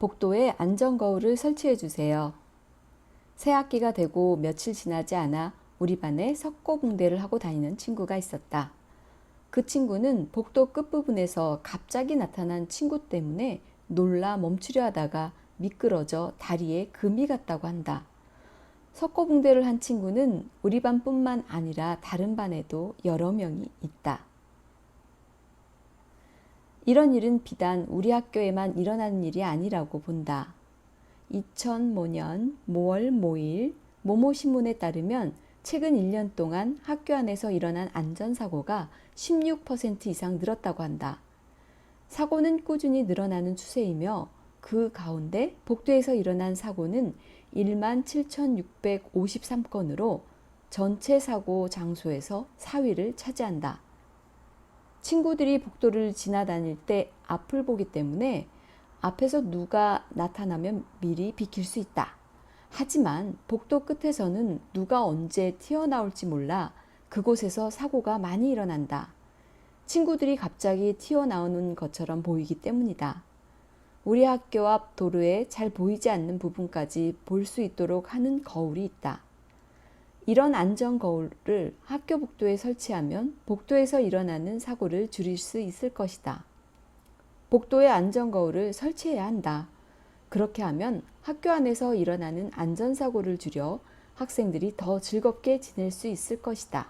복도에 안전 거울을 설치해 주세요. 새 학기가 되고 며칠 지나지 않아 우리 반에 석고붕대를 하고 다니는 친구가 있었다. 그 친구는 복도 끝부분에서 갑자기 나타난 친구 때문에 놀라 멈추려 하다가 미끄러져 다리에 금이 갔다고 한다. 석고붕대를 한 친구는 우리 반뿐만 아니라 다른 반에도 여러 명이 있다. 이런 일은 비단 우리 학교에만 일어나는 일이 아니라고 본다. 2005년 모월 모일 모모신문에 따르면 최근 1년 동안 학교 안에서 일어난 안전사고가 16% 이상 늘었다고 한다. 사고는 꾸준히 늘어나는 추세이며 그 가운데 복도에서 일어난 사고는 1만 7,653건으로 전체 사고 장소에서 4위를 차지한다. 친구들이 복도를 지나다닐 때 앞을 보기 때문에 앞에서 누가 나타나면 미리 비킬 수 있다. 하지만 복도 끝에서는 누가 언제 튀어나올지 몰라 그곳에서 사고가 많이 일어난다. 친구들이 갑자기 튀어나오는 것처럼 보이기 때문이다. 우리 학교 앞 도로에 잘 보이지 않는 부분까지 볼 수 있도록 하는 거울이 있다. 이런 안전 거울을 학교 복도에 설치하면 복도에서 일어나는 사고를 줄일 수 있을 것이다. 복도에 안전 거울을 설치해야 한다. 그렇게 하면 학교 안에서 일어나는 안전사고를 줄여 학생들이 더 즐겁게 지낼 수 있을 것이다.